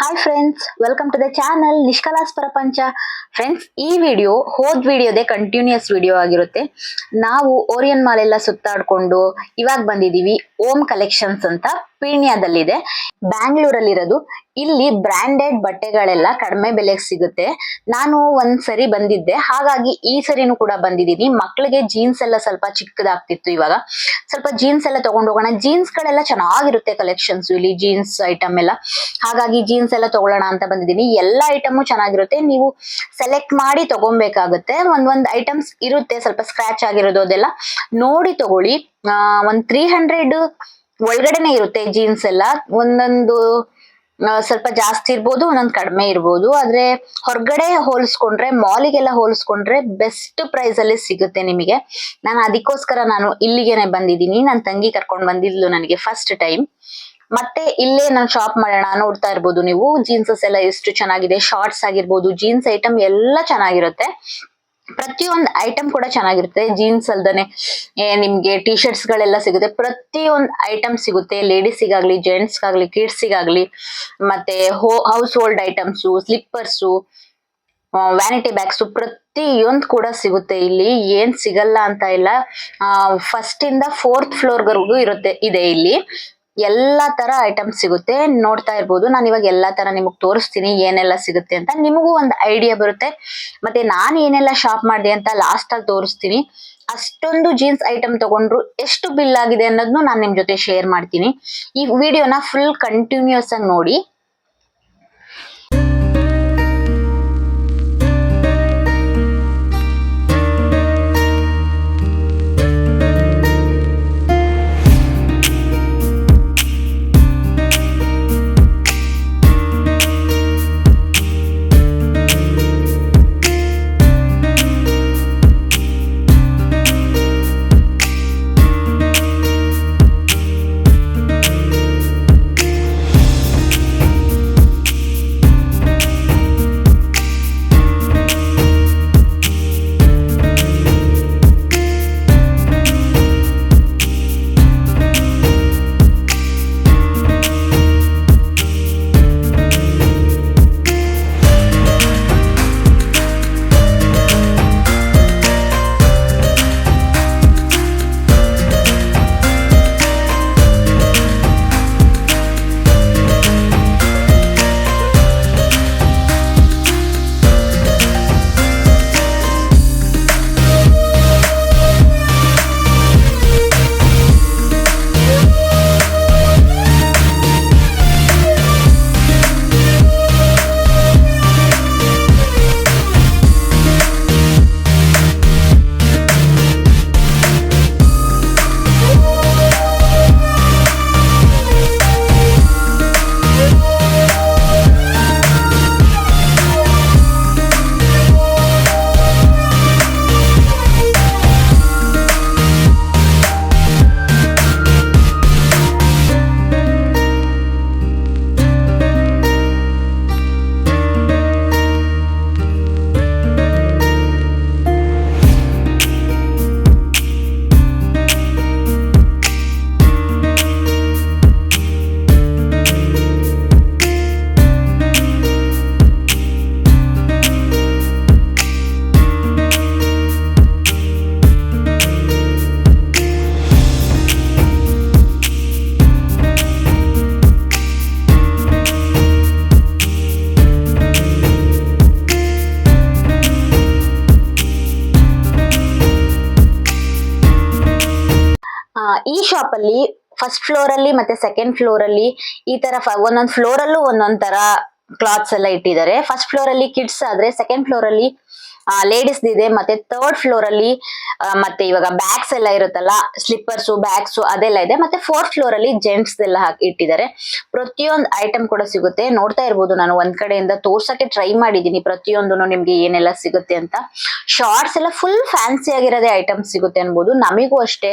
Hi friends welcome to the channel ನಿಷ್ಕಲಾಸ್ ಪ್ರಪಂಚ friends ಈ video ಹೋದ್ ವಿಡಿಯೋದೇ ಕಂಟಿನ್ಯೂಸ್ ವಿಡಿಯೋ ಆಗಿರುತ್ತೆ. ನಾವು ಓರಿಯನ್ ಮಾಲ್ ಎಲ್ಲ ಸುತ್ತಾಡ್ಕೊಂಡು ಇವಾಗ ಬಂದಿದೀವಿ ಓಮ್ ಕಲೆಕ್ಷನ್ಸ್ ಅಂತ. ಪೀಣ್ಯದಲ್ಲಿದೆ. ಬ್ಯಾಂಗ್ಳೂರಲ್ಲಿರೋದು. ಇಲ್ಲಿ ಬ್ರ್ಯಾಂಡೆಡ್ ಬಟ್ಟೆಗಳೆಲ್ಲ ಕಡಿಮೆ ಬೆಲೆಗೆ ಸಿಗುತ್ತೆ. ನಾನು ಒಂದ್ ಸರಿ ಬಂದಿದ್ದೆ. ಹಾಗಾಗಿ ಈ ಸರಿನೂ ಕೂಡ ಬಂದಿದ್ದೀನಿ. ಮಕ್ಕಳಿಗೆ ಜೀನ್ಸ್ ಎಲ್ಲ ಸ್ವಲ್ಪ ಚಿಕ್ಕದಾಗ್ತಿತ್ತು ಇವಾಗ. ಸ್ವಲ್ಪ ಜೀನ್ಸ್ ಎಲ್ಲ ತಗೊಂಡು ಹೋಗೋಣ. ಜೀನ್ಸ್ ಗಳೆಲ್ಲ ಚೆನ್ನಾಗಿರುತ್ತೆ ಕಲೆಕ್ಷನ್ಸ್ ಇಲ್ಲಿ ಜೀನ್ಸ್ ಐಟಮ್ ಎಲ್ಲ. ಹಾಗಾಗಿ ಜೀನ್ಸ್ ಎಲ್ಲ ತಗೊಳ್ಳೋಣ ಅಂತ ಬಂದಿದ್ದೀನಿ. ಎಲ್ಲ ಐಟಮು ಚೆನ್ನಾಗಿರುತ್ತೆ. ನೀವು ಸೆಲೆಕ್ಟ್ ಮಾಡಿ ತಗೊಬೇಕಾಗುತ್ತೆ ಒಂದ್ ಒಂದ್ ಐಟಮ್ಸ್ ಇರುತ್ತೆ. ಸ್ವಲ್ಪ ಸ್ಕ್ರಾಚ್ ಆಗಿರೋದು ಅದೆಲ್ಲ. ನೋಡಿ ತಗೊಳ್ಳಿ. ಒಂದ್ ತ್ರೀ ಹಂಡ್ರೆಡ್ ಒಳಗಡೆನೆ ಇರುತ್ತೆ ಜೀನ್ಸ್ ಎಲ್ಲ. ಒಂದೊಂದು ಸ್ವಲ್ಪ ಜಾಸ್ತಿ ಇರ್ಬೋದು, ಒಂದೊಂದು ಕಡಿಮೆ ಇರ್ಬೋದು. ಆದ್ರೆ ಹೊರಗಡೆ ಹೋಲಿಸ್ಕೊಂಡ್ರೆ, ಮಾಲಿಗೆಲ್ಲ ಹೋಲಿಸ್ಕೊಂಡ್ರೆ ಬೆಸ್ಟ್ ಪ್ರೈಸ್ ಅಲ್ಲಿ ಸಿಗುತ್ತೆ ನಿಮಗೆ. ನಾನು ಅದಕ್ಕೋಸ್ಕರ ನಾನು ಇಲ್ಲಿಗೆನೆ ಬಂದಿದ್ದೀನಿ. ನನ್ನ ತಂಗಿ ಕರ್ಕೊಂಡ್ ಬಂದಿದ್ಲು ನನಗೆ ಫಸ್ಟ್ ಟೈಮ್ ಮತ್ತೆ ಇಲ್ಲೇ ನಾನು ಶಾಪ್ ಮಾಡೋಣ ನೋಡ್ತಾ ಇರ್ಬೋದು ನೀವು. ಜೀನ್ಸಸ್ ಎಲ್ಲ ಎಷ್ಟು ಚೆನ್ನಾಗಿದೆ ಶಾರ್ಟ್ಸ್ ಆಗಿರ್ಬೋದು ಜೀನ್ಸ್ ಐಟಮ್ ಎಲ್ಲ ಚೆನ್ನಾಗಿರುತ್ತೆ. ಪ್ರತಿಯೊಂದು ಐಟಮ್ ಕೂಡ ಚೆನ್ನಾಗಿರುತ್ತೆ. ಜೀನ್ಸ್ ಅಲ್ದನೆ ನಿಮ್ಗೆ ಟಿ ಶರ್ಟ್ಸ್ ಗಳೆಲ್ಲ ಸಿಗುತ್ತೆ. ಪ್ರತಿಯೊಂದು ಐಟಮ್ ಸಿಗುತ್ತೆ. ಲೇಡೀಸಿಗಾಗ್ಲಿ ಕಿಡ್ಸ್ ಕಿಡ್ಸಿಗಾಗ್ಲಿ ಮತ್ತೆ ಹೋ household items slippers vanity bags ಪ್ರತಿಯೊಂದು ಕೂಡ ಸಿಗುತ್ತೆ. ಇಲ್ಲಿ ಏನ್ ಸಿಗಲ್ಲ ಅಂತ ಇಲ್ಲ. ಫಸ್ಟ್ ಇಂದ ಫೋರ್ತ್ ಫ್ಲೋರ್ವರೆಗೂ ಇರುತ್ತೆ, ಇದೆ ಇಲ್ಲಿ. ಎಲ್ಲಾ ತರ ಐಟಮ್ ಸಿಗುತ್ತೆ. ನೋಡ್ತಾ ಇರ್ಬೋದು. ನಾನು ಇವಾಗ ಎಲ್ಲಾ ತರ ನಿಮಗ್ ತೋರಿಸ್ತೀನಿ ಏನೆಲ್ಲ ಸಿಗುತ್ತೆ ಅಂತ. ನಿಮಗೂ ಒಂದು ಐಡಿಯಾ ಬರುತ್ತೆ. ಮತ್ತೆ ನಾನು ಏನೆಲ್ಲ ಶಾಪ್ ಮಾಡಿದೆ ಅಂತ ಲಾಸ್ಟ್ ಅಲ್ಲಿ ತೋರಿಸ್ತೀನಿ. ಅಷ್ಟೊಂದು ಜೀನ್ಸ್ ಐಟಮ್ ತಗೊಂಡ್ರು ಎಷ್ಟು ಬಿಲ್ ಆಗಿದೆ ಅನ್ನೋದನ್ನು ನಾನು ನಿಮ್ ಜೊತೆ ಶೇರ್ ಮಾಡ್ತೀನಿ. ಈ ವಿಡಿಯೋನ ಫುಲ್ ಕಂಟಿನ್ಯೂಸ್ ಆಗಿ ನೋಡಿ. ಶಾಪ್ ಅಲ್ಲಿ ಫಸ್ಟ್ ಫ್ಲೋರ್ ಅಲ್ಲಿ ಮತ್ತೆ ಸೆಕೆಂಡ್ ಫ್ಲೋರ್ ಅಲ್ಲಿ ಈ ತರ ಒಂದೊಂದ್ ಫ್ಲೋರ್ ಅಲ್ಲೂ ಒಂದೊಂದ್ ತರ ಕ್ಲಾತ್ಸ್ ಎಲ್ಲ ಇಟ್ಟಿದ್ದಾರೆ. ಫಸ್ಟ್ ಫ್ಲೋರ್ ಅಲ್ಲಿ ಕಿಡ್ಸ್ ಆದ್ರೆ ಸೆಕೆಂಡ್ ಫ್ಲೋರ್ ಅಲ್ಲಿ ಲೇಡೀಸ್ ಇದೆ. ಮತ್ತೆ ಥರ್ಡ್ ಫ್ಲೋರ್ ಅಲ್ಲಿ ಮತ್ತೆ ಇವಾಗ ಬ್ಯಾಗ್ಸ್ ಎಲ್ಲ ಇರುತ್ತಲ್ಲ ಸ್ಲಿಪ್ಪರ್ಸ್ ಬ್ಯಾಗ್ಸ್ ಅದೆಲ್ಲ ಇದೆ. ಮತ್ತೆ ಫೋರ್ತ್ ಫ್ಲೋರ್ ಅಲ್ಲಿ ಜೆಂಟ್ಸ್ ಎಲ್ಲ ಹಾಕಿ ಇಟ್ಟಿದ್ದಾರೆ. ಪ್ರತಿಯೊಂದು ಐಟಮ್ ಕೂಡ ಸಿಗುತ್ತೆ. ನೋಡ್ತಾ ಇರ್ಬೋದು ನಾನು ಒಂದ್ ಕಡೆಯಿಂದ ತೋರ್ಸಕ್ಕೆ ಟ್ರೈ ಮಾಡಿದೀನಿ ಪ್ರತಿಯೊಂದು ನಿಮ್ಗೆ ಏನೆಲ್ಲ ಸಿಗುತ್ತೆ ಅಂತ. ಶಾರ್ಟ್ಸ್ ಎಲ್ಲ ಫುಲ್ ಫ್ಯಾನ್ಸಿ ಆಗಿರೋದೇ ಐಟಮ್ಸ್ ಸಿಗುತ್ತೆ ಅನ್ಬೋದು. ನಮಿಗೂ ಅಷ್ಟೇ.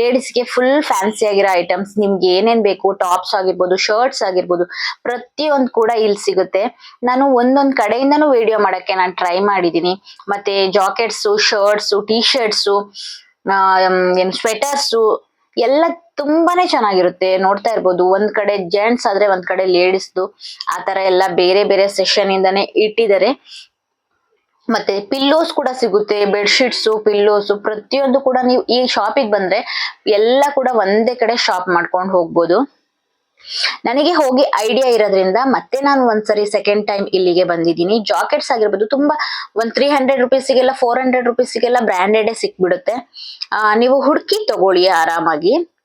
ಲೇಡೀಸ್ಗೆ ಫುಲ್ ಫ್ಯಾನ್ಸಿ ಆಗಿರೋ ಐಟಮ್ಸ್ ನಿಮ್ಗೆ ಏನೇನ್ ಬೇಕು? ಟಾಪ್ಸ್ ಆಗಿರ್ಬೋದು ಶರ್ಟ್ಸ್ ಆಗಿರ್ಬೋದು, ಪ್ರತಿಯೊಂದು ಕೂಡ ಇಲ್ಲಿ ಸಿಗುತ್ತೆ. ನಾನು ಒಂದೊಂದ್ ಕಡೆಯಿಂದನೂ ವಿಡಿಯೋ ಮಾಡಕ್ಕೆ ನಾನು ಟ್ರೈ ಮಾಡಿದೀನಿ ಮತ್ತೆ ಜಾಕೆಟ್ಸ್, ಶರ್ಟ್ಸ್ ಟಿ ಶರ್ಟ್ಸ್ ಏನ್ ಸ್ವೆಟರ್ಸ್ ಎಲ್ಲ ತುಂಬಾನೇ ಚೆನ್ನಾಗಿರುತ್ತೆ. ನೋಡ್ತಾ ಇರ್ಬೋದು. ಒಂದ್ ಕಡೆ ಜೆಂಟ್ಸ್ ಆದ್ರೆ ಒಂದ್ ಕಡೆ ಲೇಡೀಸ್ದು ಆ ತರ ಎಲ್ಲ ಬೇರೆ ಬೇರೆ ಸೆಷನ್ ಇಂದಾನೆ ಇಟ್ಟಿದ್ದಾರೆ. ಮತ್ತೆ ಪಿಲ್ಲೋಸ್ ಕೂಡ ಸಿಗುತ್ತೆ. ಬೆಡ್ ಶೀಟ್ಸ್ ಪಿಲ್ಲೋಸ್ ಪ್ರತಿಯೊಂದು ಕೂಡ ನೀವು ಈ ಶಾಪಿಗೆ ಬಂದ್ರೆ ಎಲ್ಲ ಕೂಡ ಒಂದೇ ಕಡೆ ಶಾಪ್ ಮಾಡ್ಕೊಂಡು ಹೋಗ್ಬೋದು. ನನಗೆ ಹೋಗಿ ಐಡಿಯಾ ಇರೋದ್ರಿಂದ ಮತ್ತೆ ನಾನು ಒಂದ್ಸರಿ ಸೆಕೆಂಡ್ ಟೈಮ್ ಇಲ್ಲಿಗೆ ಬಂದಿದ್ದೀನಿ. ಜಾಕೆಟ್ಸ್ ಆಗಿರ್ಬೋದು ತುಂಬಾ ಒಂದ್ ತ್ರೀ ಹಂಡ್ರೆಡ್ ರುಪೀಸಿಗೆಲ್ಲ ಫೋರ್ ಹಂಡ್ರೆಡ್ ರುಪೀಸಿಗೆಲ್ಲ ಬ್ರ್ಯಾಂಡೆಡೇ ಸಿಕ್ಬಿಡುತ್ತೆ. ಆ, ನೀವು ಹುಡುಕಿ ತಗೊಳ್ಳಿ ಆರಾಮಾಗಿ.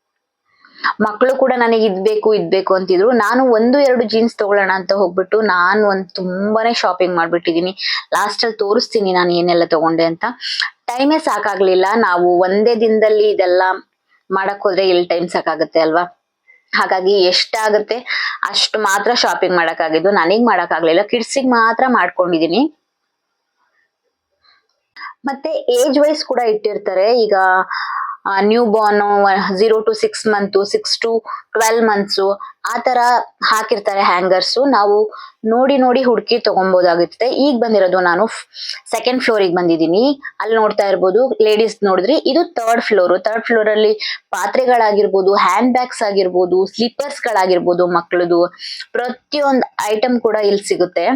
ಮಕ್ಕಳು ಕೂಡ ನನಗೆ ಇದ್ಬೇಕು ಇದ್ಬೇಕು ಅಂತಿದ್ರು. ನಾನು ಒಂದು ಎರಡು ಜೀನ್ಸ್ ತಗೊಳ್ಳೋಣ ಅಂತ ಹೋಗ್ಬಿಟ್ಟು ನಾನು ಒಂದು ತುಂಬಾನೇ ಶಾಪಿಂಗ್ ಮಾಡ್ಬಿಟ್ಟಿದೀನಿ ಲಾಸ್ಟ್ ಅಲ್ಲಿ ತೋರಿಸ್ತೀನಿ ನಾನು ಏನೆಲ್ಲ ತಗೊಂಡೆ ಅಂತ. ಟೈಮೇ ಸಾಕಾಗ್ಲಿಲ್ಲ. ನಾವು ಒಂದೇ ದಿನದಲ್ಲಿ ಇದೆಲ್ಲ ಮಾಡಕ್ ಹೋದ್ರೆ ಎಲ್ಲಿ ಟೈಮ್ ಸಾಕಾಗುತ್ತೆ ಅಲ್ವಾ? ಹಾಗಾಗಿ ಎಷ್ಟಾಗುತ್ತೆ ಅಷ್ಟು ಮಾತ್ರ ಶಾಪಿಂಗ್ ಮಾಡಕ್ಕಾಗಿದ್ದು, ನನಗ್ ಮಾಡೋಕ್ಕಾಗಲಿಲ್ಲ. ಕಿಡ್ಸಿಗೆ ಮಾತ್ರ ಮಾಡ್ಕೊಂಡಿದೀನಿ. ಮತ್ತೆ ಏಜ್ ವೈಸ್ ಕೂಡ ಇಟ್ಟಿರ್ತಾರೆ. ಈಗ newborn zero to six month six to twelve months ಆ ತರ ಹಾಕಿರ್ತಾರೆ ಹ್ಯಾಂಗರ್ಸ್ ನಾವು ನೋಡಿ ನೋಡಿ ಹುಡುಕಿ ತಗೊಬೋದಾಗಿರುತ್ತೆ. ಈಗ ಬಂದಿರೋದು ನಾನು ಸೆಕೆಂಡ್ ಫ್ಲೋರಿಗೆ ಬಂದಿದ್ದೀನಿ. ಅಲ್ಲಿ ನೋಡ್ತಾ ಇರ್ಬೋದು ಲೇಡೀಸ್ ನೋಡಿದ್ರಿ ಇದು ಥರ್ಡ್ ಫ್ಲೋರ್ ಥರ್ಡ್ ಫ್ಲೋರ್ ಅಲ್ಲಿ ಪಾತ್ರೆಗಳಾಗಿರ್ಬೋದು ಹ್ಯಾಂಡ್ ಬ್ಯಾಗ್ಸ್ ಆಗಿರ್ಬೋದು ಸ್ಲೀಪರ್ಸ್ ಗಳಾಗಿರ್ಬೋದು ಮಕ್ಕಳದು ಪ್ರತಿಯೊಂದು ಐಟಮ್ ಕೂಡ ಇಲ್ಲಿ ಸಿಗುತ್ತೆ.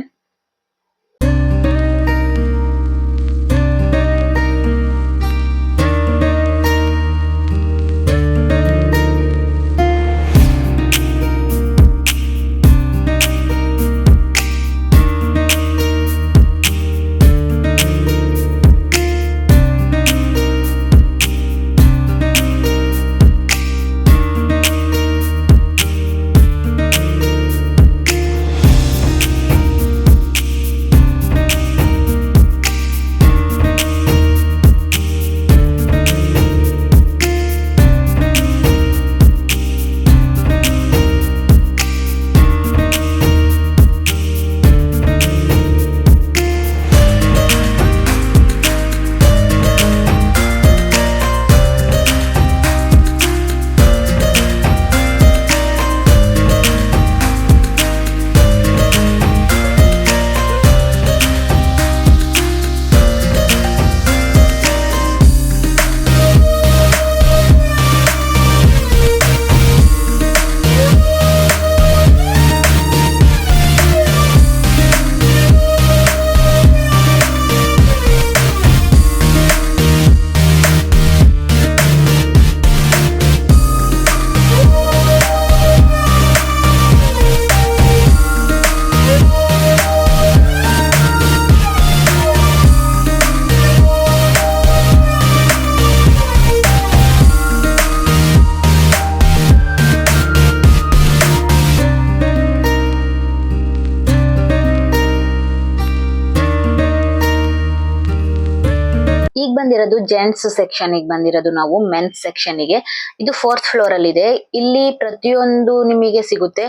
ಬಂದಿರೋದು ಜೆಂಟ್ಸ್ ಸೆಕ್ಷನ್ಗೆ ಬಂದಿರೋದು ನಾವು ಮೆನ್ಸ್ ಸೆಕ್ಷನ್ಗೆ. ಇದು ಫೋರ್ತ್ ಫ್ಲೋರ್ ಅಲ್ಲಿ ಇದೆ. ಇಲ್ಲಿ ಪ್ರತಿಯೊಂದು ನಿಮಗೆ ಸಿಗುತ್ತೆ.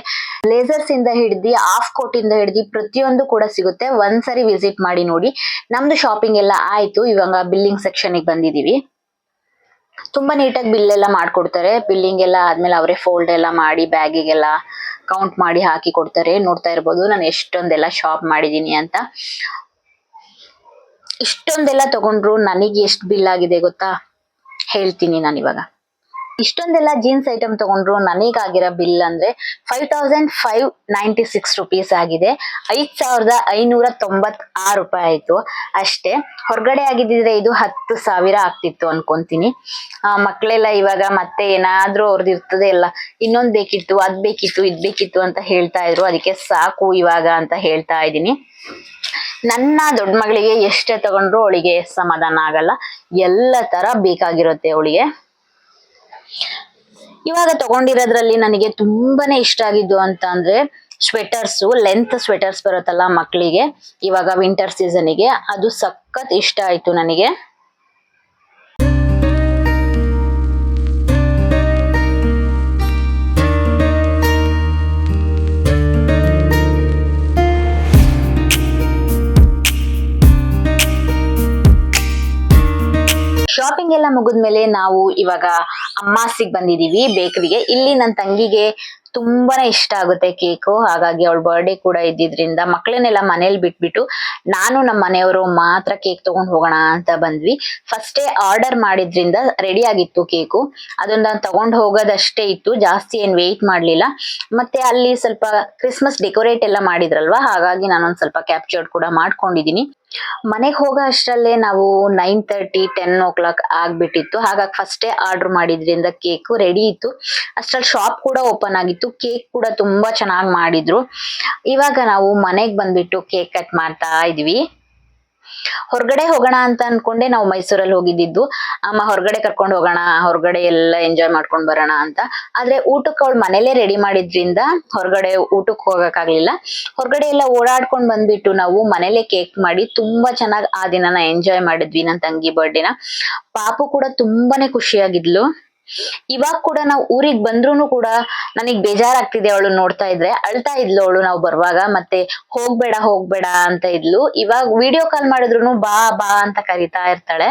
ಲೇಸರ್ಸ್ ಇಂದ ಹಿಡ್ದಿ ಹಾಫ್ ಕೋಟ್ ಇಂದ ಹಿಡ್ದಿ ಪ್ರತಿಯೊಂದು ಕೂಡ ಸಿಗುತ್ತೆ. ಒಂದ್ಸರಿ ವಿಸಿಟ್ ಮಾಡಿ ನೋಡಿ. ನಮ್ದು ಶಾಪಿಂಗ್ ಎಲ್ಲ ಆಯ್ತು. ಇವಾಗ ಬಿಲ್ಲಿಂಗ್ ಸೆಕ್ಷನ್ಗೆ ಬಂದಿದೀವಿ. ತುಂಬಾ ನೀಟಾಗಿ ಬಿಲ್ ಎಲ್ಲ ಮಾಡ್ಕೊಡ್ತಾರೆ. ಬಿಲ್ಲಿಂಗ್ ಎಲ್ಲ ಆದ್ಮೇಲೆ ಅವರೇ ಫೋಲ್ಡ್ ಎಲ್ಲ ಮಾಡಿ ಬ್ಯಾಗಿಗೆಲ್ಲ ಕೌಂಟ್ ಮಾಡಿ ಹಾಕಿ ಕೊಡ್ತಾರೆ. ನೋಡ್ತಾ ಇರ್ಬೋದು. ನಾನು ಎಷ್ಟೊಂದೆಲ್ಲ ಶಾಪ್ ಮಾಡಿದೀನಿ ಅಂತ. ಇಷ್ಟೊಂದೆಲ್ಲ ತಗೊಂಡ್ರು ನನಗೆ ಎಷ್ಟು ಬಿಲ್ ಆಗಿದೆ ಗೊತ್ತಾ? ಹೇಳ್ತೀನಿ ನಾನು ಇವಾಗ. ಇಷ್ಟೊಂದೆಲ್ಲ ಜೀನ್ಸ್ ಐಟಮ್ ತಗೊಂಡ್ರು ನನಗಾಗಿರೋ ಬಿಲ್ ಅಂದ್ರೆ five thousand five ninety six rupees ಆಗಿದೆ. ಐದ್ ಸಾವಿರದ ಐನೂರ ತೊಂಬತ್ ಆರು ರೂಪಾಯಿ ಆಯ್ತು. ಅಷ್ಟೇ ಹೊರಗಡೆ ಆಗಿದ್ದಿದ್ರೆ ಇದು ಹತ್ತು ಸಾವಿರ ಆಗ್ತಿತ್ತು ಅನ್ಕೊಂತೀನಿ. ಆ, ಮಕ್ಳೆಲ್ಲ ಇವಾಗ ಮತ್ತೆ ಏನಾದ್ರೂ ಅವ್ರದ್ದು ಇರ್ತದೆ ಎಲ್ಲ ಇನ್ನೊಂದ್ ಬೇಕಿತ್ತು ಅದ್ ಬೇಕಿತ್ತು ಇದ್ ಬೇಕಿತ್ತು ಅಂತ ಹೇಳ್ತಾ ಇದ್ರು. ಅದಕ್ಕೆ ಸಾಕು ಇವಾಗ ಅಂತ ಹೇಳ್ತಾ ಇದ್ದೀನಿ. ನನ್ನ ದೊಡ್ಡ ಮಗಳಿಗೆ ಎಷ್ಟೇ ತಗೊಂಡ್ರು ಅವಳಿಗೆ ಸಮಾಧಾನ ಆಗಲ್ಲ. ಎಲ್ಲ ತರ ಬೇಕಾಗಿರುತ್ತೆ ಅವಳಿಗೆ. ಇವಾಗ ತಗೊಂಡಿರೋದ್ರಲ್ಲಿ ನನಗೆ ತುಂಬಾನೇ ಇಷ್ಟ ಆಗಿದ್ದು ಅಂತ ಅಂದ್ರೆ ಸ್ವೆಟರ್ಸು ಲೆಂತ್ ಸ್ವೆಟರ್ಸ್ ಬರುತ್ತಲ್ಲ ಮಕ್ಕಳಿಗೆ ಇವಾಗ ವಿಂಟರ್ ಸೀಸನ್ಗೆ ಅದು ಸಖತ್ ಇಷ್ಟ ಆಯ್ತು ನನಗೆ. ಶಾಪಿಂಗ್ ಎಲ್ಲ ಮುಗಿದ್ಮೇಲೆ ನಾವು ಇವಾಗ ಅಮ್ಮಾಸಿಗೆ ಬಂದಿದೀವಿ, ಬೇಕರಿಗೆ. ಇಲ್ಲಿ ನನ್ನ ತಂಗಿಗೆ ತುಂಬಾನೇ ಇಷ್ಟ ಆಗುತ್ತೆ ಕೇಕು. ಹಾಗಾಗಿ ಅವಳ ಬರ್ಡೇ ಕೂಡ ಇದ್ದಿದ್ರಿಂದ ಮಕ್ಕಳನ್ನೆಲ್ಲ ಮನೇಲಿ ಬಿಟ್ಬಿಟ್ಟು ನಾನು ನಮ್ಮ ಮನೆಯವರು ಮಾತ್ರ ಕೇಕ್ ತಗೊಂಡ್ ಹೋಗೋಣ ಅಂತ ಬಂದ್ವಿ. ಫಸ್ಟೇ ಆರ್ಡರ್ ಮಾಡಿದ್ರಿಂದ ರೆಡಿ ಆಗಿತ್ತು ಕೇಕು. ಅದನ್ನ ನಾನ್ ತಗೊಂಡ್ ಹೋಗೋದಷ್ಟೇ ಇತ್ತು. ಜಾಸ್ತಿ ಏನ್ ವೆಯ್ಟ್ ಮಾಡ್ಲಿಲ್ಲ. ಮತ್ತೆ ಅಲ್ಲಿ ಸ್ವಲ್ಪ ಕ್ರಿಸ್ಮಸ್ ಡೆಕೋರೇಟ್ ಎಲ್ಲ ಮಾಡಿದ್ರಲ್ವಾ? ಹಾಗಾಗಿ ನಾನೊಂದ್ ಸ್ವಲ್ಪ ಕ್ಯಾಪ್ಚರ್ಡ್ ಕೂಡ ಮಾಡ್ಕೊಂಡಿದೀನಿ. ಮನೆಗೆ ಹೋಗೋ ಅಷ್ಟರಲ್ಲೇ ನಾವು nine thirty ten o'clock ಆಗ್ಬಿಟ್ಟಿತ್ತು. ಹಾಗಾಗಿ ಫಸ್ಟೇ ಆರ್ಡರ್ ಮಾಡಿದ್ರಿಂದ ಕೇಕು ರೆಡಿ ಇತ್ತು. ಅಷ್ಟರಲ್ಲಿ ಶಾಪ್ ಕೂಡ ಓಪನ್ ಆಗಿತ್ತು. ಕೇಕ್ ಕೂಡ ತುಂಬಾ ಚೆನ್ನಾಗಿ ಮಾಡಿದ್ರು. ಇವಾಗ ನಾವು ಮನೆಗೆ ಬಂದ್ಬಿಟ್ಟು ಕೇಕ್ ಕಟ್ ಮಾಡ್ತಾ ಇದ್ವಿ. ಹೊರಗಡೆ ಹೋಗೋಣ ಅಂತ ಅನ್ಕೊಂಡೆ ನಾವು ಮೈಸೂರಲ್ಲಿ ಹೋಗಿದ್ದಿದ್ದು. ಅಮ್ಮ ಹೊರಗಡೆ ಕರ್ಕೊಂಡು ಹೋಗೋಣ, ಹೊರಗಡೆ ಎಲ್ಲ ಎಂಜಾಯ್ ಮಾಡ್ಕೊಂಡ್ ಬರೋಣ ಅಂತ. ಆದ್ರೆ ಊಟಕ್ಕೆ ಅವಳು ಮನೇಲೆ ರೆಡಿ ಮಾಡಿದ್ರಿಂದ ಹೊರಗಡೆ ಊಟಕ್ಕೆ ಹೋಗಕ್ಕಾಗ್ಲಿಲ್ಲ. ಹೊರಗಡೆ ಎಲ್ಲ ಓಡಾಡ್ಕೊಂಡ್ ಬಂದ್ಬಿಟ್ಟು ನಾವು ಮನೇಲೆ ಕೇಕ್ ಮಾಡಿ ತುಂಬಾ ಚೆನ್ನಾಗಿ ಆ ದಿನನ ಎಂಜಾಯ್ ಮಾಡಿದ್ವಿ ನನ್ನ ತಂಗಿ ಬರ್ಡೇನ ಪಾಪು ಕೂಡ ತುಂಬಾನೇ ಖುಷಿಯಾಗಿದ್ಲು. ಇವಾಗ ಕೂಡ ನಾವು ಊರಿಗೆ ಬಂದ್ರೂನು ಕೂಡ ನನಗ್ ಬೇಜಾರಾಗ್ತಿದೆ ಅವಳು ನೋಡ್ತಾ ಇದ್ರೆ. ಅಳ್ತಾ ಇದ್ಲು ಅವಳು ನಾವು ಬರುವಾಗ, ಮತ್ತೆ ಹೋಗ್ಬೇಡ ಹೋಗ್ಬೇಡ ಅಂತ ಇದ್ಲು. ಇವಾಗ ವಿಡಿಯೋ ಕಾಲ್ ಮಾಡಿದ್ರು ಬಾ ಬಾ ಅಂತ ಕರಿತಾ ಇರ್ತಾಳೆ.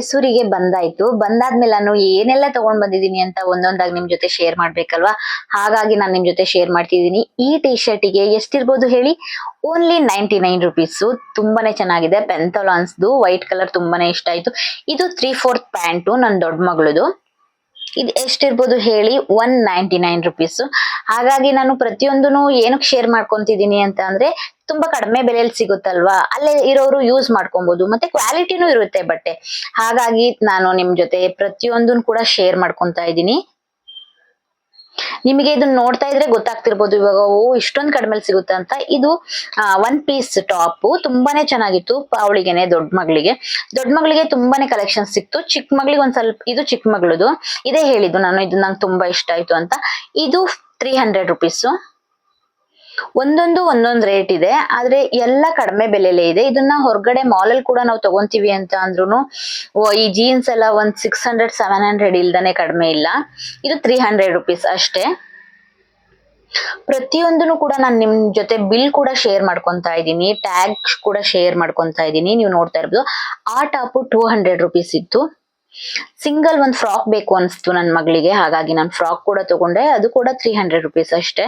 ಮೈಸೂರಿಗೆ ಬಂದಾಯ್ತು. ಬಂದಾದ್ಮೇಲೆ ನಾನು ಏನೆಲ್ಲ ತಗೊಂಡ್ ಬಂದಿದ್ದೀನಿ ಅಂತ ಒಂದೊಂದಾಗಿ ನಿಮ್ ಜೊತೆ ಶೇರ್ ಮಾಡ್ಬೇಕಲ್ವಾ? ಹಾಗಾಗಿ ನಾನು ನಿಮ್ ಜೊತೆ ಶೇರ್ ಮಾಡ್ತಿದ್ದೀನಿ. ಈ ಟಿ ಶರ್ಟಿಗೆ ಎಷ್ಟಿರ್ಬೋದು ಹೇಳಿ? ಓನ್ಲಿ ನೈಂಟಿ ನೈನ್ ರುಪೀಸು ತುಂಬಾನೇ ಚೆನ್ನಾಗಿದೆ. ಪೆಂಥಲಾನ್ಸ್ದು ವೈಟ್ ಕಲರ್ ತುಂಬಾನೇ ಇಷ್ಟ ಆಯ್ತು. ಇದು ತ್ರೀ ಫೋರ್ತ್ ಪ್ಯಾಂಟು ನನ್ನ ದೊಡ್ಡ ಮಗಳದು. ಇದು ಎಷ್ಟಿರ್ಬೋದು ಹೇಳಿ ಒನ್ ನೈಂಟಿ ನೈನ್ ರುಪೀಸ್ ಹಾಗಾಗಿ ನಾನು ಪ್ರತಿಯೊಂದೂ ಏನಕ್ಕೆ ಶೇರ್ ಮಾಡ್ಕೊತಿದ್ದೀನಿ ಅಂತ ಅಂದ್ರೆ ತುಂಬಾ ಕಡಿಮೆ ಬೆಲೆಯಲ್ಲಿ ಸಿಗುತ್ತಲ್ವಾ? ಅಲ್ಲೇ ಇರೋರು ಯೂಸ್ ಮಾಡ್ಕೊಬಹುದು ಮತ್ತೆ ಕ್ವಾಲಿಟಿನೂ ಇರುತ್ತೆ ಬಟ್ಟೆ. ಹಾಗಾಗಿ ನಾನು ನಿಮ್ ಜೊತೆ ಪ್ರತಿಯೊಂದನ್ನು ಕೂಡ ಶೇರ್ ಮಾಡ್ಕೊಂತಾ ಇದ್ದೀನಿ. ನಿಮಗೆ ಇದನ್ನ ನೋಡ್ತಾ ಇದ್ರೆ ಗೊತ್ತಾಗ್ತಿರ್ಬೋದು ಇವಾಗ, ಓ, ಇಷ್ಟೊಂದು ಕಡಿಮೆಲಿ ಸಿಗುತ್ತೆ ಅಂತ. ಇದು ಒನ್ ಪೀಸ್ ಟಾಪ್ ತುಂಬಾನೇ ಚೆನ್ನಾಗಿತ್ತು ಅವಳಿಗೆನೆ, ದೊಡ್ಡ ಮಗಳಿಗೆ. ದೊಡ್ಡ ಮಗಳಿಗೆ ತುಂಬಾನೇ ಕಲೆಕ್ಷನ್ ಸಿಕ್ತು. ಚಿಕ್ಕ ಮಗಳಿಗೆ ಒಂದ್ ಸ್ವಲ್ಪ, ಇದು ಚಿಕ್ಕ ಮಗಳದು. ಇದೇ ಹೇಳಿದ್ದು ನಾನು, ಇದು ನಂಗೆ ತುಂಬಾ ಇಷ್ಟ ಆಯ್ತು ಅಂತ. ಇದು ತ್ರೀ ಹಂಡ್ರೆಡ್ ರುಪೀಸು ಒಂದೊಂದು ಒಂದೊಂದು ರೇಟ್ ಇದೆ, ಆದ್ರೆ ಎಲ್ಲ ಕಡಿಮೆ ಬೆಲೆಲೇ ಇದೆ. ಇದನ್ನ ಹೊರಗಡೆ ಮಾಲ್ ಅಲ್ಲಿ ಕೂಡ ನಾವು ತಗೊಂತೀವಿ ಅಂತ ಅಂದ್ರೂ ಈ ಜೀನ್ಸ್ ಎಲ್ಲ ಒಂದ್ ಸಿಕ್ಸ್ ಹಂಡ್ರೆಡ್ ಸೆವೆನ್ ಹಂಡ್ರೆಡ್ ಇಲ್ದಾನೆ ಕಡಿಮೆ ಇಲ್ಲ. ಇದು ತ್ರೀ ಹಂಡ್ರೆಡ್ ರುಪೀಸ್ ಅಷ್ಟೇ. ಪ್ರತಿಯೊಂದನ್ನು ಕೂಡ ನಾನು ನಿಮ್ ಜೊತೆ ಬಿಲ್ ಕೂಡ ಶೇರ್ ಮಾಡ್ಕೊಂತಾ ಇದ್ದೀನಿ ಟ್ಯಾಗ್ ಕೂಡ ಶೇರ್ ಮಾಡ್ಕೊಂತಾ ಇದ್ದೀನಿ, ನೀವು ನೋಡ್ತಾ ಇರ್ಬೋದು. ಆ ಟಾಪ್ ಟೂ ಹಂಡ್ರೆಡ್ ರುಪೀಸ್ ಇತ್ತು. ಸಿಂಗಲ್ ಒಂದ್ ಫ್ರಾಕ್ ಬೇಕು ಅನ್ಸ್ತು ನನ್ನ ಮಗಳಿಗೆ, ಹಾಗಾಗಿ ನಾನು ಫ್ರಾಕ್ ಕೂಡ ತಗೊಂಡೆ, ಅದು ಕೂಡ ತ್ರೀ ಹಂಡ್ರೆಡ್ ರುಪೀಸ್ ಅಷ್ಟೇ.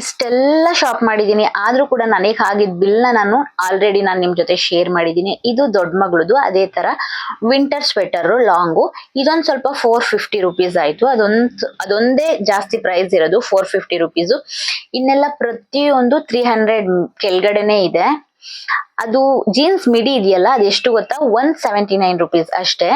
ಇಷ್ಟೆಲ್ಲ ಶಾಪ್ ಮಾಡಿದ್ದೀನಿ. ಆದರೂ ಕೂಡ ನನಗೆ ಆಗಿದ್ದ ಬಿಲ್ನ ನಾನು ಆಲ್ರೆಡಿ ನಾನು ನಿಮ್ಮ ಜೊತೆ ಶೇರ್ ಮಾಡಿದ್ದೀನಿ. ಇದು ದೊಡ್ಡ ಮಗಳದು, ಅದೇ ತರ ವಿಂಟರ್ ಸ್ವೆಟರ್ ಲಾಂಗು ಇದೊಂದು ಸ್ವಲ್ಪ ಫೋರ್ ಫಿಫ್ಟಿ ರುಪೀಸ್ ಆಯ್ತು. ಅದೊಂದು ಅದೊಂದೇ ಜಾಸ್ತಿ ಪ್ರೈಸ್ ಇರೋದು ಫೋರ್ ಫಿಫ್ಟಿ ರುಪೀಸು ಇನ್ನೆಲ್ಲ ಪ್ರತಿಯೊಂದು ತ್ರೀ ಹಂಡ್ರೆಡ್ ಕೆಳಗಡೆನೆ ಇದೆ. ಅದು ಜೀನ್ಸ್ ಮಿಡಿ ಇದೆಯಲ್ಲ ಅದೆಷ್ಟು ಗೊತ್ತಾ? ಒನ್ ಸೆವೆಂಟಿ ನೈನ್ ರುಪೀಸ್ ಅಷ್ಟೇ.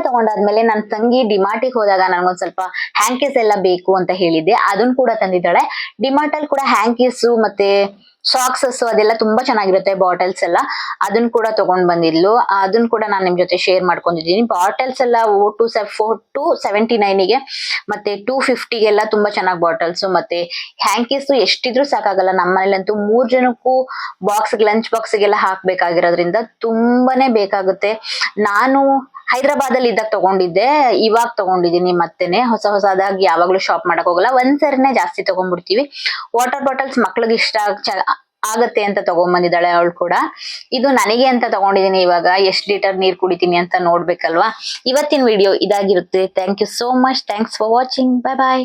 ತಗೊಂಡಾದ್ಮೇಲೆ ನನ್ನ ತಂಗಿ ಡಿಮಾರ್ಟಿಗೆ ಹೋದಾಗ ನನಗೊಂದ್ ಸ್ವಲ್ಪ ಹ್ಯಾಂಕೀಸ್ ಎಲ್ಲ ಬೇಕು ಅಂತ ಹೇಳಿದ್ದೆ. ಅದನ್ನ ಕೂಡ ತಂದಿದ್ದಾಳೆ. ಡಿಮಾರ್ಟಲ್ಲಿ ಕೂಡ ಹ್ಯಾಂಕೀಸು ಮತ್ತೆ ಸಾಕ್ಸಸ್ಸು ಅದೆಲ್ಲ ತುಂಬಾ ಚೆನ್ನಾಗಿರುತ್ತೆ ಬಾಟಲ್ಸ್ ಎಲ್ಲ. ಅದನ್ನ ಕೂಡ ತಗೊಂಡ್ ಬಂದಿದ್ಲು. ಅದನ್ನ ಕೂಡ ನಾನು ನಿಮ್ ಜೊತೆ ಶೇರ್ ಮಾಡ್ಕೊಂಡಿದ್ದೀನಿ. ಬಾಟಲ್ಸ್ ಎಲ್ಲ ಟೂ ಫೋರ್ ಟು ಸೆವೆಂಟಿ ನೈನಿಗೆ ಮತ್ತೆ ಟೂ ಫಿಫ್ಟಿಗೆಲ್ಲ ತುಂಬಾ ಚೆನ್ನಾಗಿ ಬಾಟಲ್ಸ್ ಮತ್ತೆ ಹ್ಯಾಂಕೀಸ್ ಎಷ್ಟಿದ್ರು ಸಾಕಾಗಲ್ಲ. ನಮ್ಮ ಮನೇಲಂತೂ ಮೂರ್ ಜನಕ್ಕೂ ಬಾಕ್ಸ್ ಲಂಚ್ ಬಾಕ್ಸ್ಗೆಲ್ಲ ಹಾಕ್ಬೇಕಾಗಿರೋದ್ರಿಂದ ತುಂಬಾನೇ ಬೇಕಾಗುತ್ತೆ. ನಾನು ಹೈದರಾಬಾದ್ ಅಲ್ಲಿ ಇದ್ದಾಗ ತಗೊಂಡಿದ್ದೆ, ಇವಾಗ ತಗೊಂಡಿದ್ದೀನಿ ಮತ್ತೆನೆ ಹೊಸ ಹೊಸದಾಗಿ ಯಾವಾಗ್ಲೂ ಶಾಪ್ ಮಾಡಕ್ ಹೋಗಲ್ಲ. ಒಂದ್ಸರಿನೇ ಜಾಸ್ತಿ ತಗೊಂಡ್ಬಿಡ್ತೀವಿ. ವಾಟರ್ ಬಾಟಲ್ಸ್ ಮಕ್ಳಿಗೆ ಇಷ್ಟ ಆಗತ್ತೆ ಅಂತ ತಗೊಂಡ್ಬಂದಿದ್ದಾಳೆ ಅವಳು ಕೂಡ. ಇದು ನನಗೆ ಅಂತ ತಗೊಂಡಿದ್ದೀನಿ ಇವಾಗ. ಎಷ್ಟು ಲೀಟರ್ ನೀರ್ ಕುಡಿತೀನಿ ಅಂತ ನೋಡ್ಬೇಕಲ್ವಾ? ಇವತ್ತಿನ ವಿಡಿಯೋ ಇದಾಗಿರುತ್ತೆ. Thank you so much thanks for watching bye bye